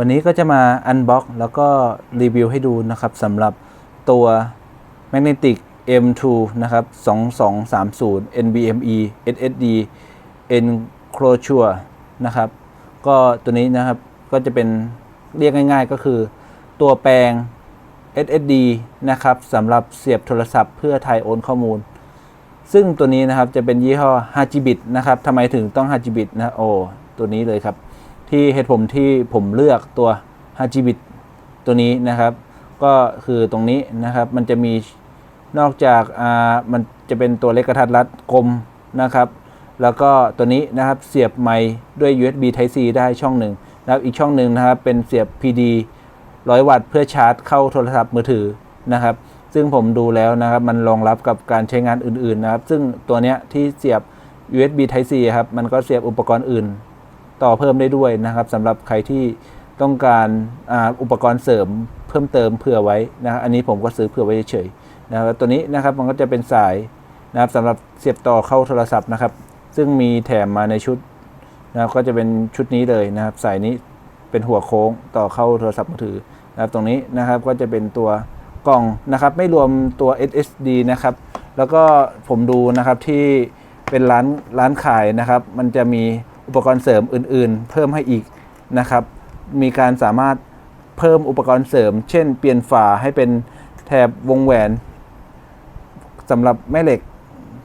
วันนี้ก็จะมาอันบ็อกแล้วก็รีวิวให้ดูนะครับสำหรับตัว Magnetic M2 นะครับ 2230 NVMe SSD Enclosure นะครับ ก็ตัวนี้นะครับก็จะเป็นเรียกง่ายๆ ก็คือตัวแปลง SSD นะครับสำหรับเสียบโทรศัพท์เพื่อถ่ายโอนข้อมูล ซึ่งตัวนี้นะครับจะเป็นยี่ห้อ Hagibit นะครับทำไมถึงต้อง Hagibit นะโอ้ตัวนี้เลยครับ ที่เหตุผลที่ผมเลือกตัว Hagibit ตัวนี้นะครับ ก็คือตรงนี้นะครับมันจะมีนอกจากอ่ามันจะเป็นตัวเล็กกระทัดรัดกลมนะครับ แล้วก็ตัวนี้นะครับเสียบไมค์ด้วย USB Type C ได้ช่องหนึ่งนะครับอีกช่องหนึ่งนะครับเป็นเสียบ PD 100 วัตต์เพื่อชาร์จเข้าโทรศัพท์มือถือนะครับ ซึ่งผมดูแล้วนะครับมันรองรับกับการใช้งานอื่นๆนะครับ ซึ่งตัวเนี้ยที่เสียบ USB Type C ครับมันก็เสียบอุปกรณ์อื่น ต่อเพิ่มได้ด้วยนะครับสำหรับใครที่ต้องการอาอุปกรณ์เสริมเพิ่มเติมเผื่อไว้นะอันนี้ผมก็ซื้อเผื่อไว้เฉยๆนะครับตัวนี้นะครับมันก็จะเป็นสายนะครับสำหรับเสียบต่อเข้าโทรศัพท์นะครับ ซึ่งมีแถมมาในชุดนะครับก็จะเป็นชุดนี้เลยนะครับ สายนี้เป็นหัวโค้งต่อเข้าโทรศัพท์มือถือนะครับตรงนี้นะครับก็จะเป็นตัวกล่องนะครับ ไม่รวมตัว SSD นะครับ แล้วก็ผมดูนะครับที่เป็นร้านร้านขายนะครับ มันจะมี อุปกรณ์เสริมอื่น ๆ เพิ่มให้อีกนะครับ มีการสามารถเพิ่มอุปกรณ์เสริม เช่น เปลี่ยนฝาให้เป็นแถบวงแหวนสำหรับแม่เหล็ก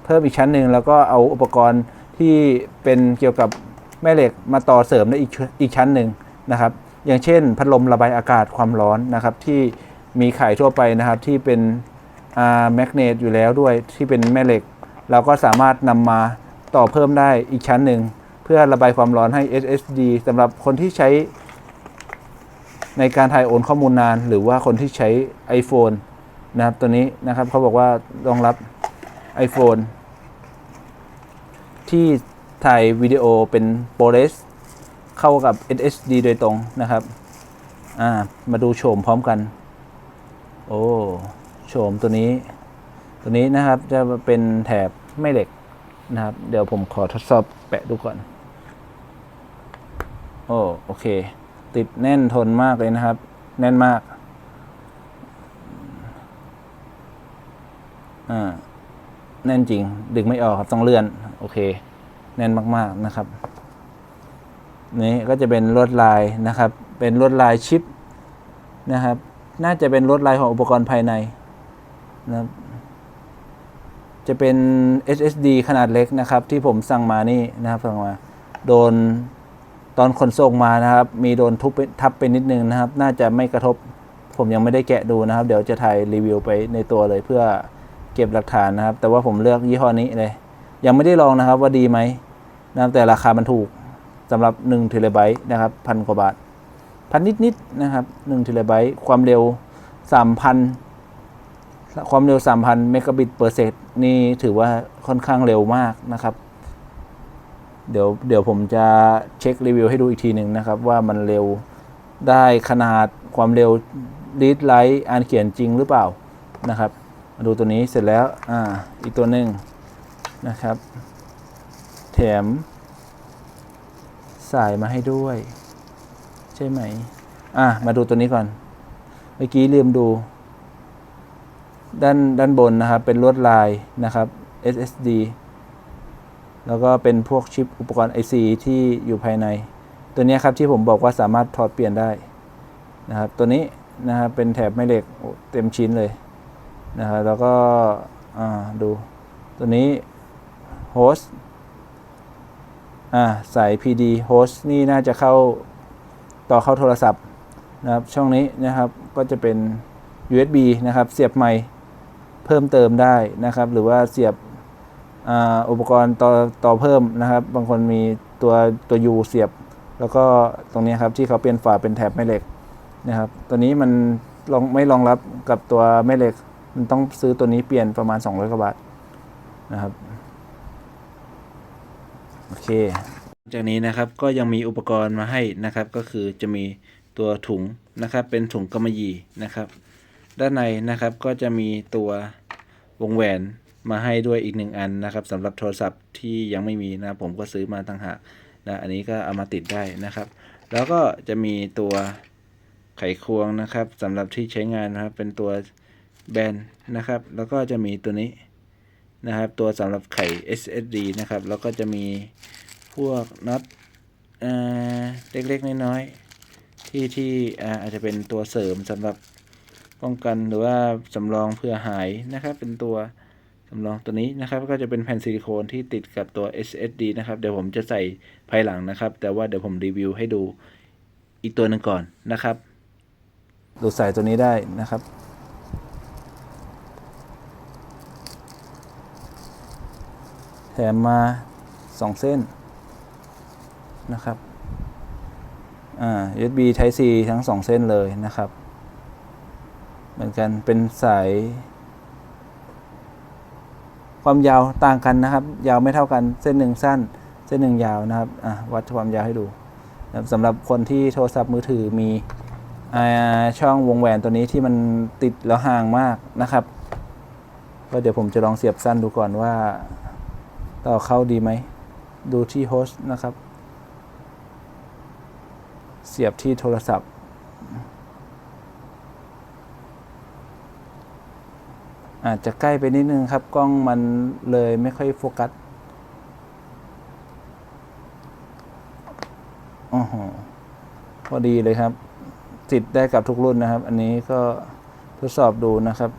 เพิ่มอีกชั้นหนึ่งแล้วก็เอาอุปกรณ์ที่เป็นเกี่ยวกับแม่เหล็กมาต่อเสริมได้อีกอีกชั้นหนึ่งนะครับ อย่างเช่น พัดลมระบายอากาศความร้อนนะครับที่มีขายทั่วไปนะครับที่เป็นแมกเนตอยู่แล้วด้วยที่เป็นแม่เหล็ก เราก็สามารถนำมาต่อเพิ่มได้อีกชั้นหนึ่ง เพื่อระบายความร้อนให้ SSD สำหรับคนที่ใช้ในการถ่ายโอนข้อมูลนาน หรือว่าคนที่ใช้ iPhone นะครับตัวนี้นะครับเขาบอกว่ารองรับ iPhone ที่ถ่ายวิดีโอเป็น ProRes เข้ากับ SSD โดยตรงนะครับ อ่า มาดูโฉมพร้อมกัน โอ้ โฉมตัวนี้ ตัวนี้นะครับจะเป็นแถบไม่เหล็กนะครับ เดี๋ยวผมขอทดสอบแปะดูก่อน โอ้โอเค ติดแน่นทนมากเลยนะครับ แน่นมากอ่าแน่นจริง ดึงไม่ออกครับต้องเลื่อน โอเค แน่นมากๆนะครับ นี่ก็จะเป็นลวดลายนะครับ เป็นลวดลายชิปนะครับ น่าจะเป็นลวดลายของอุปกรณ์ภายในนะครับจะเป็น SSD ขนาดเล็กนะครับ ที่ผมสั่งมานี่นะครับสั่งมา โดน ตอนขนส่งมานะครับ มีโดนทุบทับไปนิดนึงนะครับ น่าจะไม่กระทบ ผมยังไม่ได้แกะดูนะครับ เดี๋ยวจะถ่ายรีวิวไปในตัวเลยเพื่อเก็บหลักฐานนะครับ แต่ว่าผมเลือกยี่ห้อนี้เลย ยังไม่ได้ลองนะครับว่าดีไหมนะแต่ราคามันถูกสำหรับ1เทราไบต์นะครับพันกว่าบาทพันนิดๆนะครับ1เทราไบต์ความเร็ว 3,000 ความเร็ว 3,000 เมกะบิตเปอร์เซกนี่ถือว่าค่อนข้างเร็วมากนะครับ เดี๋ยวเดี๋ยวผมจะเช็ครีวิวให้ดูอีกทีหนึ่งนะครับ ว่ามันเร็วได้ขนาดความเร็วรีดไลท์อ่านเขียนจริงหรือเปล่านะครับ มาดูตัวนี้เสร็จแล้วอ่าอีกตัวหนึ่งนะครับ แถม สายมาให้ด้วย ใช่ไหมอะมาดูตัวนี้ก่อน เมื่อกี้ลืมดู ด้านด้านบนนะครับ เป็นลวดลายนะครับ SSD แล้วก็เป็นพวกชิปอุปกรณ์ IC ที่อยู่ภายใน ตัวนี้ครับที่ผมบอกว่าสามารถถอดเปลี่ยนได้นะครับ ตัวนี้นะครับเป็นแถบแม่เหล็กเต็มชิ้นเลยนะครับแล้วก็อ่าดูตัวนี้โฮสต์อ่าสาย PD host นี่น่าจะเข้าต่อเข้าโทรศัพท์นะครับช่องนี้นะครับก็จะเป็น USB นะครับ เสียบไมค์เพิ่มเติมได้นะครับ หรือว่าเสียบ อุปกรณ์ต่อต่อเพิ่มนะครับ บางคนมีตัวตัว U เสียบ แล้วก็ตรงนี้ครับที่เขาเปลี่ยนฝาเป็นแถบแม่เหล็กนะครับ ตัวนี้มันลองไม่รองรับกับตัวแม่เหล็ก มันต้องซื้อตัวนี้เปลี่ยนประมาณ 200กว่าบาทนะครับโอเค จากนี้นะครับก็ยังมีอุปกรณ์มาให้นะครับ ก็คือจะมีตัวถุงนะครับ เป็นถุงกำมะหยี่นะครับ ด้านในนะครับก็จะมีตัววงแหวน มาให้ด้วยอีกหนึ่งอันนะครับสำหรับโทรศัพท์ที่ยังไม่มีนะผมก็ซื้อมาต่างหากนะอันนี้ก็เอามาติดได้นะครับ แล้วก็จะมีตัวไขควงนะครับสำหรับที่ใช้งานนะครับเป็นตัวแบนนะครับ แล้วก็จะมีตัวนี้นะครับ ตัวสำหรับไข SSD นะครับ แล้วก็จะมีพวกน็อตเอ่อเล็กๆ น้อยๆที่ที่อาจจะเป็นตัวเสริมสำหรับป้องกันหรือว่าสำรองเพื่อหายนะครับ เป็นตัวำรองตัวนี้นะครับก็จะเป็นแผ่นซิลิโคนที่ติดกับตัว SSD นะครับเดี๋ยวผมจะใส่ภายหลังนะครับ แต่ว่าเดี๋ยวผมรีวิวให้ดูอีกตัวหนึ่งก่อนนะครับดูใส่ตัวนี้ได้นะครับ แถมมาสองเส้นนะครับ อ่า USB Type C ทั้งสองเส้นเลยนะครับ เหมือนกันเป็นสาย ความยาวต่างกันนะครับ ยาวไม่เท่ากันเส้นหนึ่งสั้น เส้นหนึ่งยาวนะครับวัดความยาวให้ดูสำหรับคนที่โทรศัพท์มือถือมีอช่องวงแหวนตัวนี้ที่มันติดแล้วห่างมากนะครับก็เดี๋ยวผมจะลองเสียบสั้นดูก่อนว่า ต่อเข้าดีไหม ดูที่โฮสต์นะครับ เสียบที่โทรศัพท์ อาจจะใกล้ไปนิดนึงครับ กล้องมันเลยไม่ค่อยโฟกัสโอ้โหพอดีเลยครับ ติดได้กับทุกรุ่นนะครับ อันนี้ก็ทดสอบดูนะครับ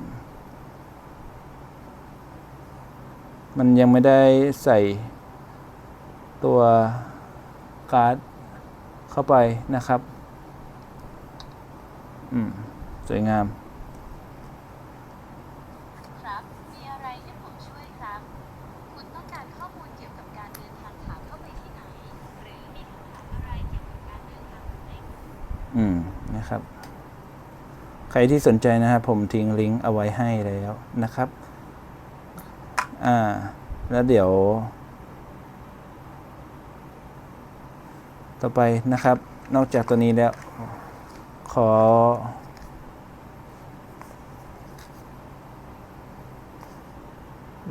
มันยังไม่ได้ใส่ตัวการ์ดเข้าไปนะครับ อืม สวยงาม ครับ มีอะไรให้ผมช่วยครับ คุณต้องการข้อมูลเกี่ยวกับการเดินทางขาเข้าไปที่ไหน หรือมีคำถามอะไรเกี่ยวกับการเดินทางไหม อืมนะครับ ใครที่สนใจนะครับผมทิ้งลิงก์เอาไว้ให้แล้วนะครับ อ่า แล้วเดี๋ยว ต่อไปนะครับ นอกจากตัวนี้แล้ว ขอ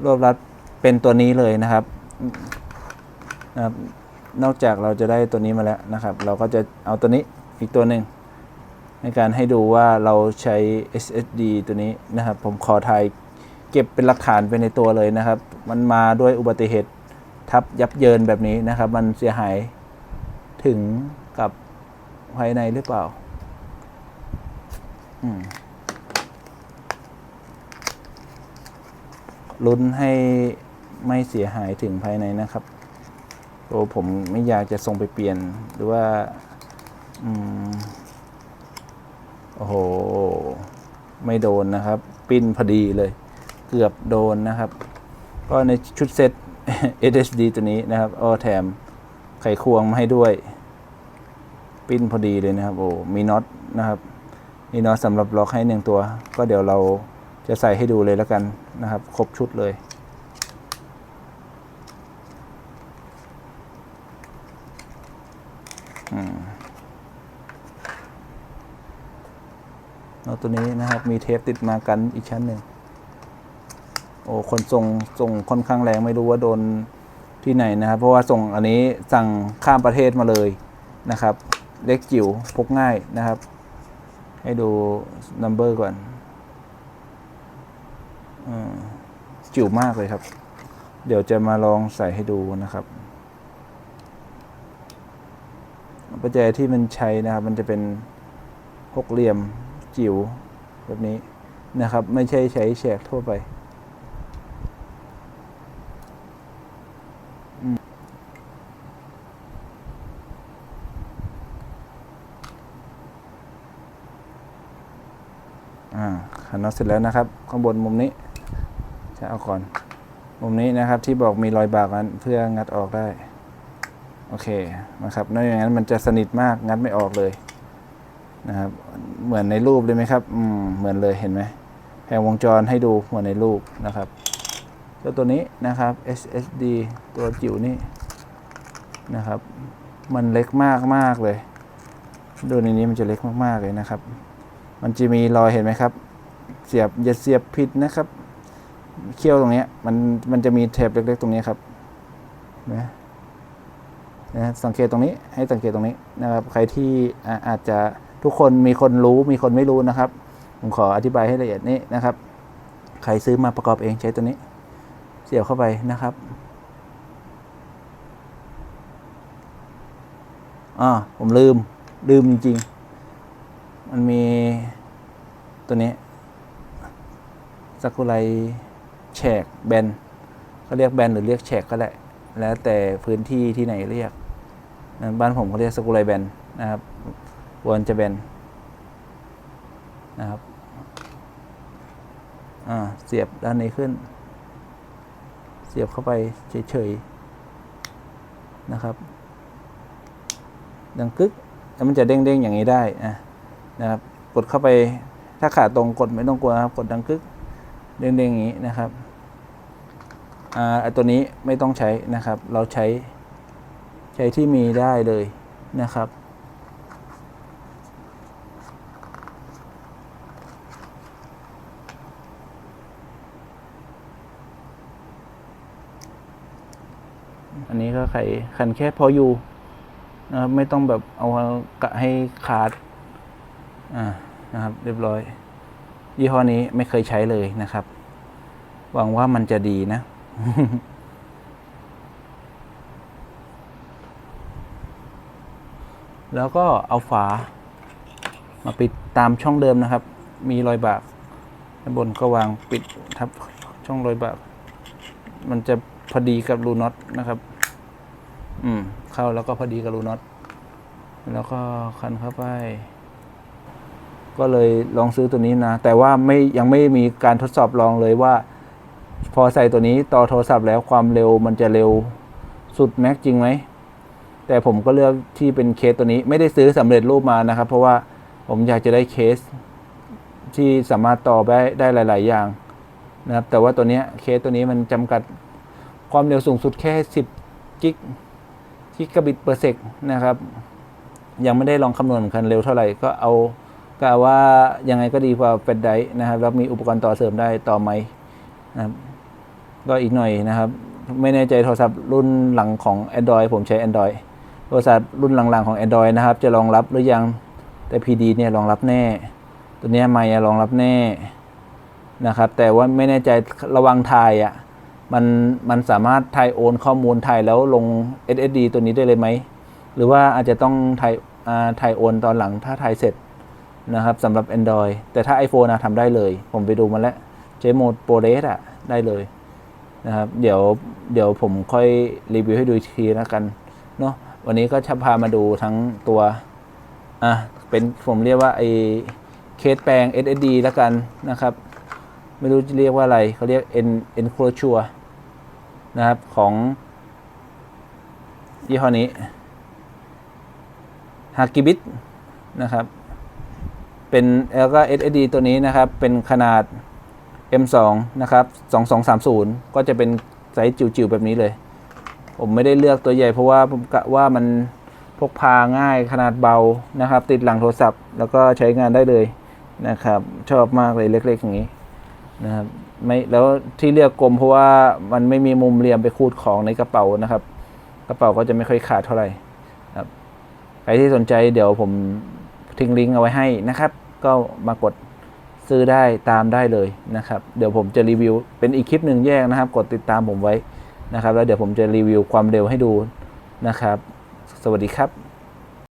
รวบรัดเป็นตัวนี้เลยนะครับนะครับ นอกจากเราจะได้ตัวนี้มาแล้วนะครับ เราก็จะเอาตัวนี้ อีกตัวหนึ่งในการให้ดูว่าเราใช้ SSD ตัวนี้นะครับ ผมขอถ่ายเก็บเป็นหลักฐานไปในตัวเลยนะครับ มันมาด้วยอุบัติเหตุทับยับเยินแบบนี้นะครับ มันเสียหายถึงกับภายในหรือเปล่า ลุ้นให้ไม่เสียหายถึงภายในนะครับโอ้ผมไม่อยากจะส่งไปเปลี่ยนหรือว่า อืมโอ้โห ไม่โดนนะครับ ปิ้นพอดีเลย เกือบโดนนะครับ ก็ในชุดเซต SSD ตัวนี้นะครับอ้อแถมไขควงมาให้ด้วย ปิ้นพอดีเลยนะครับ โอ้ มีน็อตนะครับ มีน็อตสำหรับล็อกให้หนึ่งตัว ก็เดี๋ยวเราจะใส่ให้ดูเลยแล้วกันนะครับ ครบชุดเลย อืมแล้ว ตัวนี้นะครับ มีเทปติดมากันอีกชั้นหนึ่งโอ้คนส่งส่งค่อนข้างแรงไม่รู้ว่าโดนที่ไหนนะครับ เพราะว่าส่งอันนี้สั่งข้ามประเทศมาเลยนะครับ เล็กจิ๋วพกง่ายนะครับ ให้ดูนัมเบอร์ก่อนอจิ๋วมากเลยครับ เดี๋ยวจะมาลองใส่ให้ดูนะครับประแจที่มันใช้นะครับ มันจะเป็นหกเหลี่ยม จิ๋วแบบนี้นะครับ ไม่ใช่ใช้แฉกทั่วไป อ่าขันน็อตเสร็จแล้วนะครับ ข้างบนมุมนี้ จะเอาก่อน มุมนี้นะครับที่บอกมีรอยบากนั้นเพื่องัดออกได้ โอเคนะครับนอกจากนั้นมันจะสนิทมากงัดไม่ออกเลยนะครับ เหมือนในรูปเลยไหมครับอืมเหมือนเลยเห็นไหมแผงวงจรให้ดูเหมือนในรูปนะครับก็ตัวนี้นะครับ SSD ตัวจิ๋วนี่นะครับ มันเล็กมากมากเลย ดูในนี้มันจะเล็กมากๆเลยนะครับ มันจะมีรอยเห็นไหมครับ เสียบอย่าเสียบผิดนะครับ เขี้ยวตรงนี้มันมันจะมีเทปเล็ก ๆ ตรงนี้ครับนไหมนะสังเกตตรงนี้ให้สังเกตตรงนี้นะครับ ใครที่ออาจจะ ทุกคนมีคนรู้มีคนไม่รู้นะครับ ผมขออธิบายให้ละเอียดนี้นะครับ ใครซื้อมาประกอบเองใช้ตัวนี้ เสียบเข้าไปนะครับอ่าผมลืม ลืมจริงๆ มันมีตัวนี้สักุไรแฉกแบนเขาเรียกแบนหรือเรียกแฉกก็ได้แล้วแต่พื้นที่ที่ไหนเรียก บ้านผมเขาเรียกสกุไรแบนนะครับ ควนจะแบนนะครับเสียบด้านนี้ขึ้น เสียบเข้าไปเฉยๆนะครับ ดังกึกแล้วมันจะเด้งๆอย่างนี้ได้อะนะครับ กดเข้าไปถ้าขาตรงกดไม่ต้องกลัวนะครับ กดดังกึกเด้งๆอย่างนี้นะครับอ่าตัวนี้ไม่ต้องใช้นะครับ เราใช้ใช้ที่มีได้เลยนะครับ นี้ก็ไขขันแค่พออยู่นะครับไม่ต้องแบบเอากะให้ขาดอ่านะครับ เรียบร้อย ยี่ห้อนี้ไม่เคยใช้เลยนะครับ หวังว่ามันจะดีนะแล้วก็เอาฝา มาปิดตามช่องเดิมนะครับ มีรอยบากด้านบนก็วางปิดทับช่องรอยบาก มันจะพอดีกับรูน็อตนะครับ อืม เข้าแล้วก็พอดีกับรูน็อตแล้วก็คันเข้าไป ก็เลยลองซื้อตัวนี้นะ แต่ว่าไม่ยังไม่มีการทดสอบลองเลยว่า พอใส่ตัวนี้ต่อโทรศัพท์แล้วความเร็วมันจะเร็วสุดแม็กจริงไหม แต่ผมก็เลือกที่เป็นเคสตัวนี้ไม่ได้ซื้อสำเร็จรูปมานะครับ เพราะว่าผมอยากจะได้เคส ที่สามารถต่อได้ได้หลาย ๆ อย่างนะครับ แต่ว่าตัวเนี้ยเคสตัวนี้มันจำกัดความเร็วสูงสุดแค่ 10 กิก กิกะบิตเปอร์เซกนะครับ ยังไม่ได้ลองคำนวณเหมือนกันเร็วเท่าไหร่ก็เอากะว่ายังไงก็ดีกว่าเป็นไดนะครับ แล้วมีอุปกรณ์ต่อเสริมได้ต่อไหมนะครับก็อีกหน่อยนะครับ ไม่แน่ใจโทรศัพท์รุ่นหลังของ Android ผมใช้ Android โทรศัพท์รุ่นหลังๆของ Android นะครับ จะรองรับหรือยังแต่ PD เนี่ยรองรับแน่ ตัวนี้ไม่รองรับแน่นะครับ แต่ว่าไม่แน่ใจระวังถ่ายอะ มันมันสามารถถ่ายโอนข้อมูลถ่ายแล้วลง SSD ตัวนี้ได้เลยไหม หรือว่าอาจจะต้องถ่ายอ่าถ่ายโอนตอนหลังถ้าถ่ายเสร็จนะครับสำหรับ Android แต่ถ้า iPhone นะทำได้เลย ผมไปดูมาแล้วใช้โหมดโปรเรสอะได้เลยนะครับเดี๋ยวเดี๋ยวผมค่อยรีวิวให้ดูทีแล้วกันเนาะวันนี้ก็จะพามาดูทั้งตัวอะเป็นผมเรียกว่าไอเคสแปลง SSD แล้วกันนะครับ ไม่รู้จะเรียกว่าอะไรเขาเรียก N Enclosure นะครับ ของยี่ห้อนี้ h a k i b i t นะครับ เป็นแล้วก็ SSD ตัวนี้นะครับ เป็นขนาด M2 นะครับ2230 ก็จะเป็นไซส์จิ๋วๆ แบบนี้เลย ผมไม่ได้เลือกตัวใหญ่เพราะว่าผมกะว่ามันพกพาง่ายขนาดเบานะครับ ติดหลังโทรศัพท์ แล้วก็ใช้งานได้เลยนะครับ ชอบมากเลยเล็กๆอย่างนี้ นะครับไม่แล้วที่เลือกกลมเพราะว่ามันไม่มีมุมเหลี่ยมไปคูดของในกระเป๋านะครับ กระเป๋าก็จะไม่ค่อยขาดเท่าไหร่ครับใครที่สนใจเดี๋ยวผมทิ้งลิงก์เอาไว้ให้นะครับ ก็มากดซื้อได้ตามได้เลยนะครับ เดี๋ยวผมจะรีวิวเป็นอีกคลิปหนึ่งแยกนะครับ กดติดตามผมไว้นะครับ แล้วเดี๋ยวผมจะรีวิวความเร็วให้ดูนะครับ สวัสดีครับ